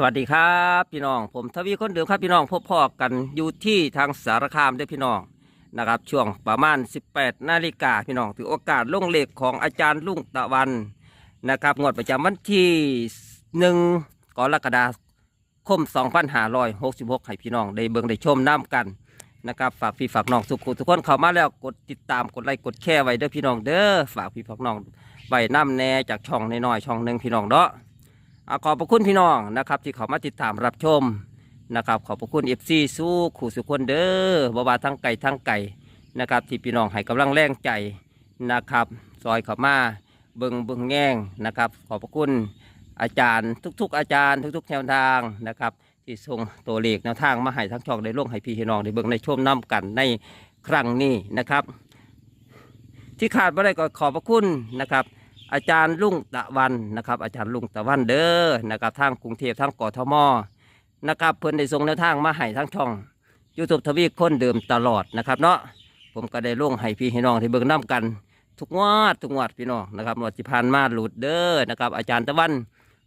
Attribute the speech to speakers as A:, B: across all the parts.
A: สวัสดีครับพี่น้องผมทวีคนเดิมครับพี่น้องพบพ่อกันอยู่ที่ทางสารคามด้วยพี่น้องนะครับ ช่วงประมาณ 18 นาฬิกาพี่น้องถือโอกาสลงเลขของอาจารย์ลุงตะวันนะครับงวดประจำวันที่ 1กรกฎาคม 2566 ให้พี่น้องได้เบิ่งได้ชมน้ำกันนะครับฝากพี่ฝากน้องสุขุทุกคนเข้ามาแล้วกดติดตามกดไลค์กดแชร์ไว้เด้อพี่น้องเด้อฝากพี่ฝากน้องไว้น้ำแน่จากช่องน้อยๆช่องหนึ่งพี่น้องเนาะอ่า ขอบพระคุณพี่น้องนะครับ ที่เขามาติดตามรับชมนะครับ ขอบพระคุณเอฟซีสู้ขู่สุคนเด้อบาวาทั้งไก่ทั้งไก่นะครับ ที่พี่น้องให้กำลังแรงใจนะครับ ซอยเขามาเบิงเบิงแง่งนะครับ ขอบพระคุณอาจารย์ ทุก ๆ อาจารย์ ทุกๆแนวทางนะครับ ที่ส่งตัวเลขแนวทางมาให้ทั้งช่องได้ลงให้พี่น้องได้เบิงในชมน้ำกันในครั้งนี้นะครับ ที่ขาดไม่ได้ก็ขอบพระคุณนะครับ อาจารย์ลุงตะวันนะครับ อาจารย์ลุงตะวันเด้อนะครับทางกรุงเทพทางกทมนะครับเพิ่นได้ส่งแนวทางมาให้ทั้งช่องยูทูบทวีคนเดิมตลอดนะครับเนาะผมก็ได้ลงให้พี่ให้น้องที่เบิ่งน้กัน ทุกงวดทุกงวดพี่น้องนะครับงวดที่ผ่านมาหลุดเด้อนะครับอาจารย์ตะวัน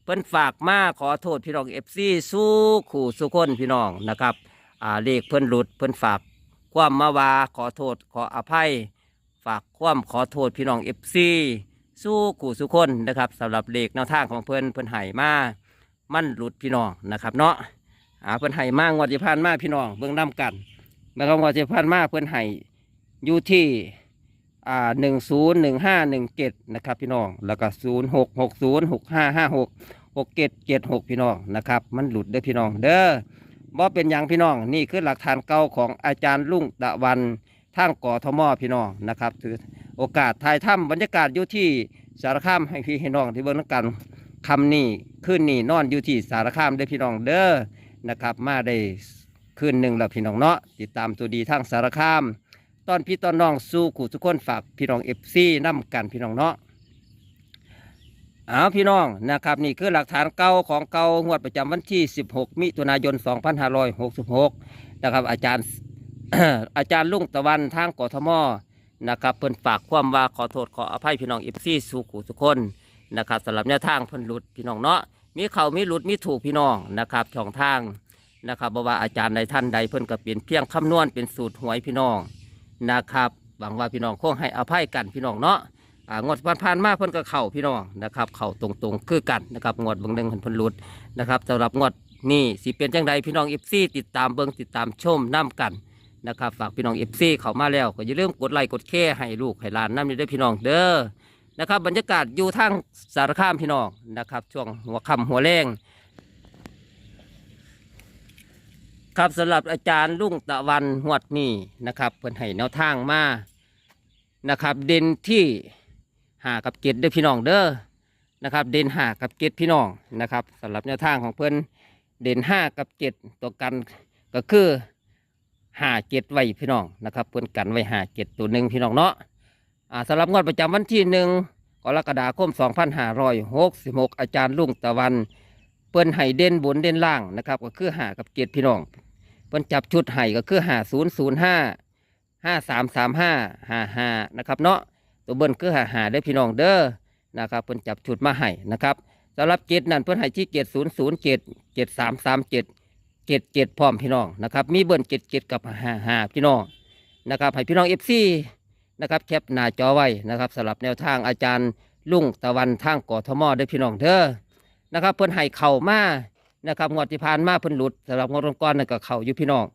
A: เพิ่นฝากมาขอโทษพี่น้องเอฟซีสู้ขู่สู้คนพี่น้องนะครับอ่าเลขเพิ่นหลุดเพิ่นฝากความมาวาขอโทษขออภัย ฝากความขอโทษพี่น้องเอฟซี สู้ขู่สู้คนนะครับสำหรับเลขแนวทางของเพิ่อนเพิ่อนไห้มามั่นหลุดพี่น้องนะครับเนาะอ่าเพิ่อนไห้มางวดที่ผ่านมาพี่น้องเบิ่งนํกันนะครับงวดที่ผ่านมาเพิ่อนไห้อยู่ที่อ่าหนึ่งศูนย์หนึ่งห้าหนึ่งเจ็ดนะครับพี่น้องแล้วก็ศูนย์หกหกศูนย์หกห้าห้าหกหกเจ็ดเจ็ดหกพี่น้องนะครับมันหลุดเด้อพี่น้องเด้อบ่เป็นอย่างพี่น้องนี่คือหลักฐานเก่าของอาจารย์ลุงตะวันทางกทมพี่น้องนะครับถือ โอกาสถ่ายถ้ำบรรยากาศอยู่ที่สารคามให้พี่ให้น้องที่เบิ่งนำกันคำนี้คืนนี้นอนอยู่ที่สารคามได้พี่น้องเด้อนะครับ มาได้คืนหนึ่งแล้วพี่น้องเนาะติดตามตัวดีทางสารคาม ตอนพี่ตอนน้องสู้ขู่ทุกคนฝากพี่น้องเอฟซีน้ำกันพี่น้องเนาะเอาพี่น้องนะครับนี่คือหลักฐานเก่าของเก่างวดประจำวันที่ 16 มิถุนายน 2566 นะครับอาจารย์อาจารย์ลุงตะวันทางกทม นะครับเพิ่นฝากความว่าขอโทษขออภัยพี่น้องเอฟซี่สู่ขู่ทุกคนนะครับสำหรับแนวทางเพิ่นหลุดพี่น้องเนาะมีเขามีหลุดมีถูกพี่น้องนะครับช่องทางนะครับบ่ว่าอาจารย์ใดท่านใดเพิ่นก็เปลี่ยนเพียงคำนวณเป็นสูตรหวยพี่น้องนะครับหวังว่าพี่น้องคงให้อภัยกันพี่น้องเนาะอ่างวดผ่านๆมาเพิ่นก็เข้าพี่น้องนะครับเข้าตรงๆคือกันนะครับงวดเบางหนึงเพิ่นเพิ่นหลุดนะครับสำหรับงวดนี้สิเป็นจังใดพี่น้องเอฟซี่ติดตามเบิ่งติดตามชมน้กัน นะครับฝากพี่น้องเอฟซีเข้ามาแล้วก็อย่าลืมกดไลค์กดแชร์ให้ลูกให้หลานน้ำนี่ด้วยพี่น้องเด้อนะครับบรรยากาศอยู่ทางสารคามพี่น้องนะครับ ช่วงหัวค่ำหัวแรงครับสำหรับอาจารย์ลุงตะวันหวดนี่นะครับเพิ่นให้แนวทางมานะครับ เด่นที่หากับเกตเด้อพี่น้องเด้อนะครับ เด่นหากับเกตพี่น้องนะครับสำหรับแนวทางของเพิ่นเด่นห้ากับเจ็ดตัวกันก็คือ ห้าเจ็ดไว้พี่น้องนะครับเพื่อนกันไว้ห้าเจ็ดตัวหนึ่งพี่น้องเนาะอ่าสำหรับงวดประจำวันที่หนึ่งกรกฎาคมสองพันห้าร้อยหกสิบหกอาจารย์ลุงตะวันเพื่อนไห้เด่นบนเด่นล่างนะครับก็คือห้ากับเจ็ดพี่น้องเพื่อนจับชุดไห้ก็คือห้าศูนย์ศูนย์ห้าห้าสามสามห้าห้าห้านะครับเนาะตัวเบิ้ลคือห้าห้าได้พี่น้องเด้อนะครับเพื่อนจับชุดมาให้นะครับสำหรับเจ็ดนั่นเพื่อนให้ที่เจ็ดศูนย์ศูนย์เจ็ดเจ็ดสามสาม เจ็ดเจ็ดพร้อมพี่น้องนะครับ มีเบิ้ลเจ็ดเจ็ดกับห้าห้าพี่น้องนะครับให้พี่น้องเอฟซีนะครับแคปหน้าจอไว้นะครับสำหรับแนวทางอาจารย์ลุงตะวันทางกทมได้พี่น้องเด้อนะครับเพิ่นให้เข่ามานะครับงวดที่ผ่านมาเพิ่นหลุดสำหรับงวดก่อนนั่นก็เข่าอยู่พี่น้อง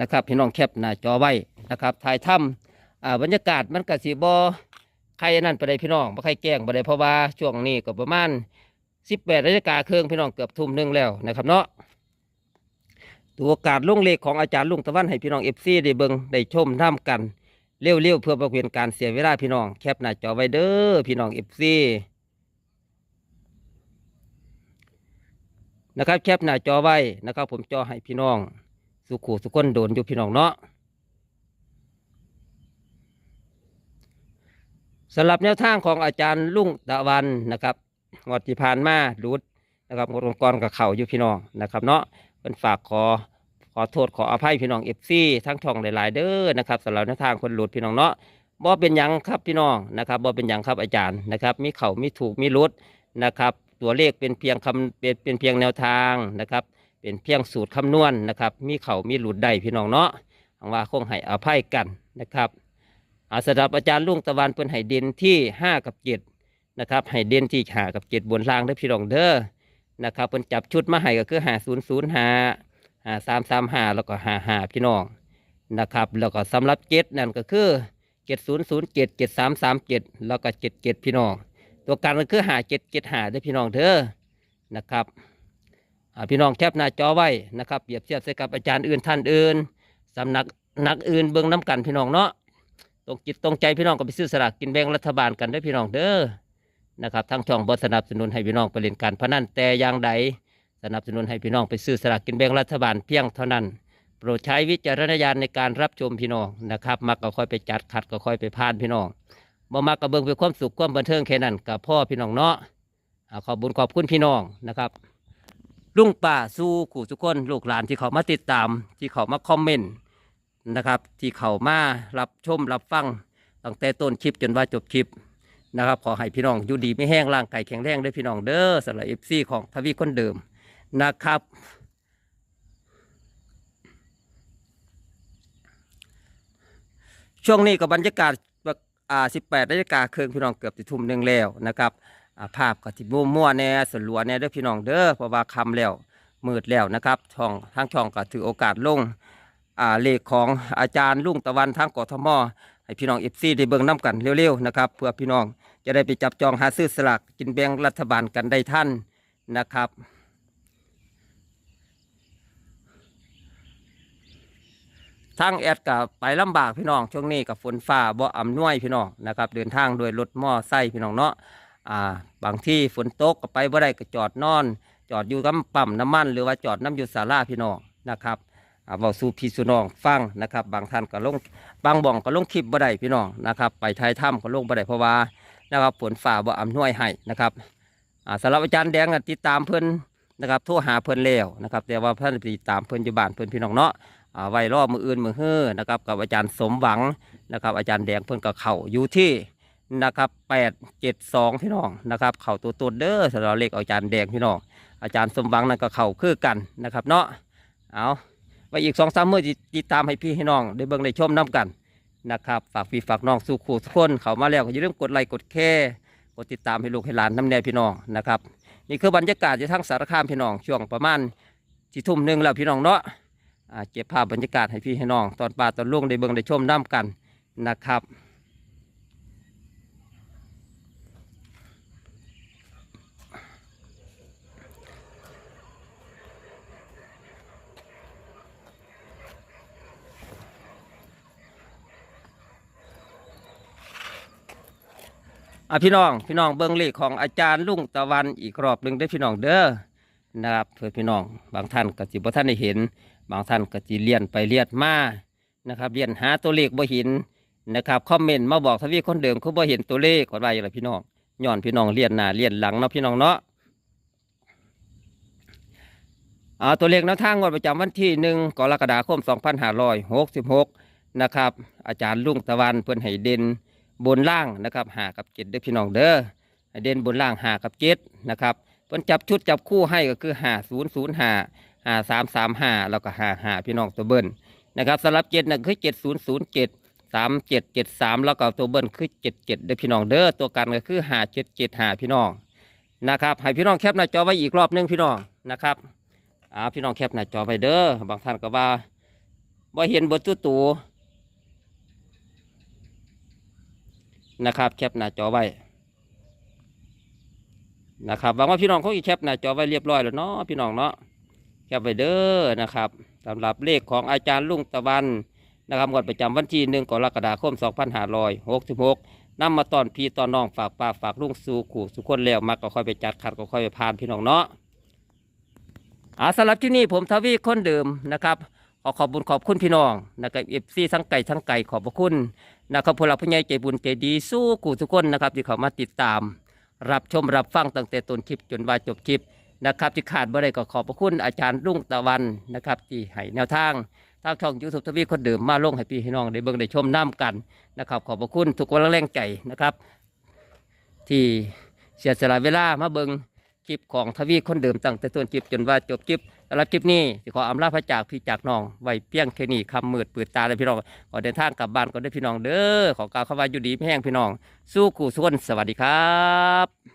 A: นะครับ พี่น้องแคปหน้าจอไว้นะครับถ่ายถ้ำอ่าบรรยากาศมันก็สีบอใครนั่นไปได้พี่น้องบ่ใครแกล้งไปได้เพราะว่าช่วงนี้ก็ประมาณสิบแปดนาฬิกาครึ่งพี่น้องเกือบทุ่มหนึงแล้วนะครับเนาะ ตัวโอกาสลุงเลขของอาจารย์ลุงตะวันให้พี่น้องเอฟซีได้เบิงได้ชมท่ามกันเร็วๆเพื่อประเวนการเสียเวลาพี่น้องแคปหน้าจอไว้เด้อพี่น้องเอฟซีนะครับแคปหน้าจอไว้นะครับ ผมจอให้พี่น้อง สุขุสุขคนโดนอยู่พี่น้องเนาะสำหรับแนวทางของอาจารย์ลุงตะวันนะครับงวดที่ผ่านมาดูดนะครับงวดก่อนกับเข่าอยู่พี่น้องนะครับเนาะ เป็นฝากขอขอโทษขออภัยพี่น้องเอฟซีทั้งช่องหลาย ๆ เด้อนะครับสำหรับแนวทางคนหลุดพี่น้องเนาะบ่เป็นยังครับพี่น้องนะครับบ่เป็นยังครับอาจารย์นะครับมีเข่ามีถูกมีรุดนะครับ ตัวเลขเป็นเพียงคำเป็นเป็นเพียงแนวทางนะครับ เป็นเพียงสูตรคำนวณนะครับ มีเข่ามีหลุดได้พี่น้องเนาะหวังว่าคงให้อภัยกันนะครับอาสำหรับอาจารย์ลุงตะวันเพิ่นให้เด่นที่ 5 กับ7นะครับให้เด่นที่5กับ7บนล่างเด้อพี่น้องเด้อ นะครับเพิ่นจับชุดมาให้ก็คือ5005 5335แล้วก็55พี่น้องนะครับ แล้วก็สำหรับ7นั่นก็คือ7007 7337แล้วก็77พี่น้อง ตัวกันก็คือหาเจ็ดเจ็ดหาได้พี่น้องเด้อนะครับพี่น้องแคปหน้าจอไว้นะครับเปรียบเทียบใส่กับอาจารย์อื่นท่านอื่นสำนักนักอื่นเบิ่งน้กันพี่น้องเนาะตรงจิตตรงใจพี่น้องก็ไปซื้อสลากกินแบ่งรัฐบาลกันได้พี่น้องเด้อ นะครับทั้งช่องบสนับสนุนให้พี่น้องไปเล่นการพนันแต่อย่างใดสนับสนุนให้พี่น้องไปซื้อสลากกินแบ่งรัฐบาลเพียงเท่านั้น โปรดใช้วิจารณญาณในการรับชมพี่น้องนะครับมักก็ค่อยไปจัดขัดก็ค่อยไปพานพี่น้องบ่มักกระเบิงเพื่อความสุขความบันเทิงแค่นั้นกับพ่อพี่น้องเนาะขอบบุญขอบคุณพี่น้องนะครับลุงป่าสู้ขู่ทุกคนลูกหลานที่เขามาติดตาม ที่เขามาคอมเมนต์นะครับ ที่เขามารับชมรับฟังตั้งแต่ต้นคลิปจนว่าจบคลิป นะครับขอให้พี่น้องอยู่ดีไม่แห้งร่างกายแข็งแรงด้วยพี่น้องเด้อสำหรับเอฟซีของทวีคนเดิมนะครับ ช่วงนี้กับบรรยากาศอ่า18นาฬิกาเครึ่งพี่น้องเกือบจะทุ่มหนึ่งแล้วนะครับภาพก็ที่มั่วมั่วแน่สลัวแน่ด้อพี่น้องเด้อเพราะว่าคำแล้วมืดแล้วนะครับช่องทางช่องก็ถือโอกาสลงอ่าเลขของอาจารย์ลุงตะวันทางกทม ให้พี่น้องเอฟซีได้เบิ่งน้กันเร็วๆนะครับเพื่อพี่น้องจะได้ไปจับจองหาซื้อสลากกินแบ่งรัฐบาลกันได้ท่านนะครับทางแอดกับไปลำบากพี่น้องช่วงนี้กับฝนฟ้าบ่อำนวยพี่น้องนะครับ เดินทางโดยรถมอไซค์พี่น้องเนาะอ่าบางที่ฝนตกก็ไปบ่ได้ก็จอดนอน จอดอยู่กับปั๊มน้ำมัน หรือว่าจอดน้ำอยู่ศาลาพี่น้องนะครับ เว้าสู่พี่สู่น้องฟังนะครับ บางท่านก็ลงบางบ่องก็ลงคลิปบ่ได้พี่น้องนะครับ ไปไทยถ้ำก็ลงบ่ได้เพราะว่านะครับฝนฟ้าบ่อำนวยให้นะครับอ่าสำหรับอาจารย์แดงติดตามเพิ่อนนะครับโทรหาเพิ่อนแล้วนะครับ แต่ว่าเพิ่นติดตามเพิ่อนอยู่บ้านเพิ่อนพี่น้องเนาะอ่าไว้รอบมืออื่นมือเฮ้อนะครับกับอาจารย์สมหวังนะครับ อาจารย์แดงเพิ่อนก็เข่าอยู่ที่นะครับแปดเจ็ดสองพี่น้องนะครับ เข่าตัวตัวเด้อสำหรับเลขอาจารย์แดงพี่น้องอาจารย์สมหวังนั่นก็เข่าคือกันนะครับ เนาะเอา ไปอีกสองสามมื้อติดตามให้พี่ให้น้องได้เบิ่งได้ชมน้กันนะครับฝากพี่ฝากน้องสู่ขู่ทุกคนเขามาแล้วอย่าลืมกดไลค์กดแชร์กดติดตามให้ลูกให้หลานน้ำแน่พี่น้องนะครับนี่คือบรรยากาศจะทั้งสารคามพี่น้องช่วงประมาณที่ทุ่มหนึ่งแล้วพี่น้องเนาะเก็บภาพบรรยากาศให้พี่ให้น้อง ตอนป่าตอนลุงได้เบิ่งได้ชมน้ำกันนะครับ อะพี่น้องพี่น้องเบิ้งเลขของอาจารย์ลุงตะวันอีกรอบหนึ่งได้พี่น้องเด้อนะครับเพื่อพี่น้องบางท่านก็จิบ่ท่านได้เห็น บางท่านก็จิเลียนไปเลียนมานะครับเลียนหาตัวเลขบ่เห็นนะครับคอมเมนต์มาบอกทวีคนเดิมเขาบ่เห็นตัวเลขขอว่าอย่างไรพี่น้องย้อนพี่น้องเลียนหน้าเลียนหลังเนาะพี่น้องเนาะเอาตัวเลขแนวทางงวดประจำวันที่หนึ่งกรกฎาคม 2566 นะครับ อาจารย์ลุงตะวันเพิ่อนให้เด่น บนล่างนะครับหากับเจ็ดเด้อพี่น้องเด้อเด่นบนล่างหากับเจ็ดนะครับเพิ่นจับชุดจับคู่ให้ก็คือหาศูนย์ศูนย์หาหาสามสามหาแล้วก็หาหาพี่น้องตัวเบิ้ลนะครับสำหรับเจ็ดนั่นคือเจ็ดศูนย์ศูนย์เจ็ดสามเจ็ดเจ็ดสามแล้วก็ตัวเบิ้ลคือเจ็ดเจ็ดเด้อพี่น้องเด้อตัวกันก็คือหาเจ็ดเจ็ดหาพี่น้องนะครับให้พี่น้องแคปหน้าจอไว้อีกรอบนึงพี่น้องนะครับอ่าพี่น้องแคปหน้าจอไว้เด้อบางท่านก็ว่าว่าเห็นบทตัวตัว นะครับ แคปหน้าจอไว้นะครับหวังว่าพี่น้องคงอีแคปหน้าจอไว้เรียบร้อยแล้วเนาะพี่น้องเนาะแคปไว้เด้อนะครับสำหรับเลขของอาจารย์ลุงตะวันนะครับงวดประจำวันที่หนึ่งกรกฎาคม 2566นำมาตอนพี่ตอนน้องฝากป้าฝากลุงสู่ขู่สุขคนแล้วมักก็ค่อยไปจัดขัดก็ค่อยไปพานพี่น้องเนาะอาสำหรับที่นี่ผมทวีคนเดิมนะครับ ขอขอบบุญขอบคุณพี่น้องนะครับเอฟซีทั้งไก่ทั้งไก่ขอบพระคุณนะครับพวกเราผู้ใหญ่ใจบุญใจดีสู้กูทุกคนนะครับที่เขามาติดตาม รับชมรับฟังตั้งแต่ต้นคลิปจนว่าจบคลิปนะครับที่ขาดบ่ได้ก็ขอบพระคุณอาจารย์รุ่งตะวันนะครับที่ให้แนวทางทางช่องยูทูบทวีคนเดิมมาลงให้พี่ให้น้องได้เบิ่งได้ชมน้ำกันนะครับ ขอบพระคุณทุกคนแรงใจนะครับ ที่เสียสละเวลามาเบิ่ง คลิปของทวีคนเดิมตั้งแต่ต้นคลิปจนว่าจบคลิปสำหรับคลิปนี้สิขออำลาพระจากพี่จากน้องไว้เพียงแค่นี้คำมืดปืดตาเลยพี่น้องขอเดินทางกลับบ้านก็ได้พี่น้องเด้อขอกล่าวคำว่าอยู่ดีไม่แห้งพี่น้อง สู้กู่สุนสวัสดีครับ